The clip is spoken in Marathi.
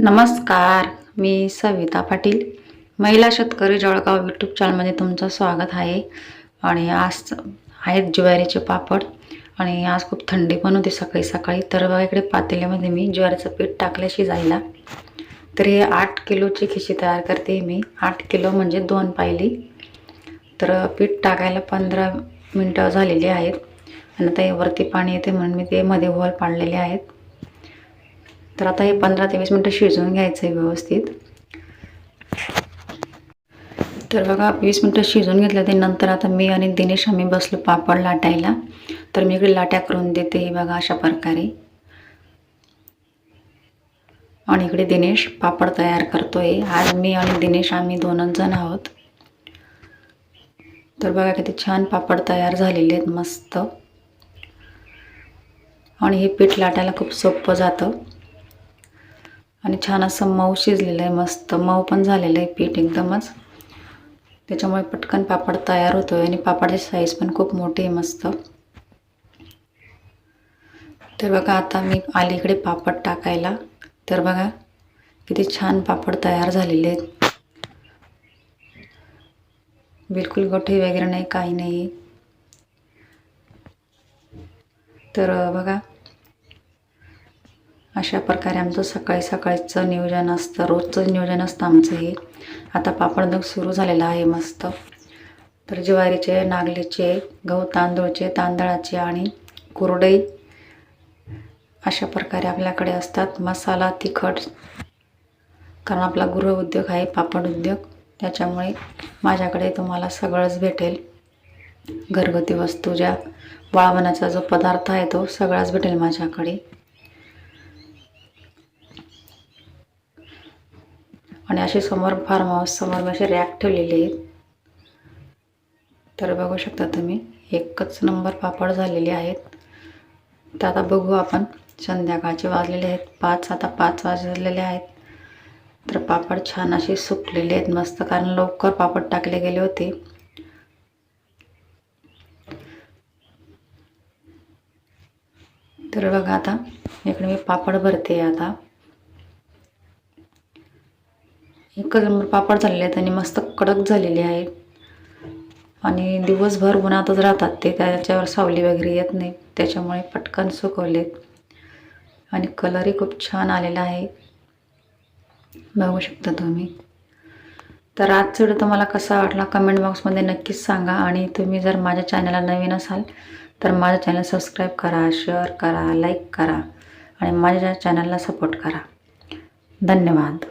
नमस्कार मी सविता पाटील. महिला शेतकरी जळगाव यूट्यूब चॅनलमध्ये तुमचं स्वागत आहे. आणि आज आहेत ज्वारीचे पापड. आणि आज खूप थंडी पण होती सकाळी सकाळी. तर बघा इकडे पातेल्यामध्ये मी ज्वारीचं पीठ टाकलं शिजायला तर हे आठ किलोची खिशी तयार करते मी. आठ किलो म्हणजे दोन पायली. तर पीठ टाकायला पंधरा मिनटं झालेली आहेत. आणि आता हे वरती पाणी येते म्हणून मी ते मध्ये होल पाडलेले आहेत. तर आता हे पंधरा ते वीस मिनटं शिजवून घ्यायचं आहे व्यवस्थित. तर बघा वीस मिनटं शिजवून घेतलं ते नंतर आता मी आणि दिनेश आम्ही बसलो पापड लाटायला. तर मी इकडे लाट्या करून देते हे बघा अशा प्रकारे. आणि इकडे दिनेश पापड तयार करतोय. आज मी आणि दिनेश आम्ही दोनच जण आहोत. तर बघा किती छान पापड तयार झालेले आहेत मस्त. आणि हे पीठ लाटायला खूप सोपं जातं. आणि छान असं मऊ शिजलेलं आहे मस्त मऊ पण झालेलं आहे पीठ एकदमच. त्याच्यामुळे पटकन पापड तयार होतो आहे आणि पापडाची साईज पण खूप मोठी आहे मस्त. तर बघा आता मी अलीकडे पापड टाकायला. तर बघा किती छान पापड तयार झालेले आहेत. बिलकुल गोठे वगैरे नाही काही नाही. तर बघा अशा प्रकारे आमचं सकाळी सकाळचं नियोजन असतं. रोजचं नियोजन असतं आमचं हे. आता पापड सुरू झालेलं आहे मस्त. तर ज्वारीचे नागलीचे गहू तांदूळचे तांदळाचे आणि कुरडई अशा प्रकारे आपल्याकडे असतात. मसाला तिखट कारण आपला गृह उद्योग आहे पापड उद्योग. त्याच्यामुळे माझ्याकडे तुम्हाला सगळंच भेटेल. घरगुती वस्तू ज्या वाळवण्याचा जो पदार्थ आहे तो सगळाच भेटेल माझ्याकडे. आणि असे समोर फार्म हाऊस समोर मी असे रॅक ठेवलेले आहेत. तर बघू शकता तुम्ही एकच नंबर पापड झालेले आहेत. तर आता बघू आपण संध्याकाळचे वाजलेले आहेत. पाच आता पाच वाजलेले आहेत. तर पापड छान असे सुकलेले आहेत. मस्त कारण लवकर पापड टाकले गेले होते. तर बघा आता इकडे मी पापड भरते आता. एकच नंबर पापड झालेले आहेत आणि मस्त कडक झालेले आहेत आणि दिवसभर उन्हातच राहतात ते त्याच्यावर सावली वगैरे येत नाही. त्याच्यामुळे पटकन सुकवलेत. आणि कलरही खूप छान आलेला आहे. बघू शकता तुम्ही. तर आजचा व्हिडिओ तुम्हाला कसा वाटला कमेंट बॉक्समध्ये नक्कीच सांगा. आणि तुम्ही जर माझ्या चॅनलला नवीन असाल तर माझ्या चॅनल सबस्क्राईब करा शेअर करा लाईक करा. आणि माझ्या चॅनलला सपोर्ट करा. धन्यवाद.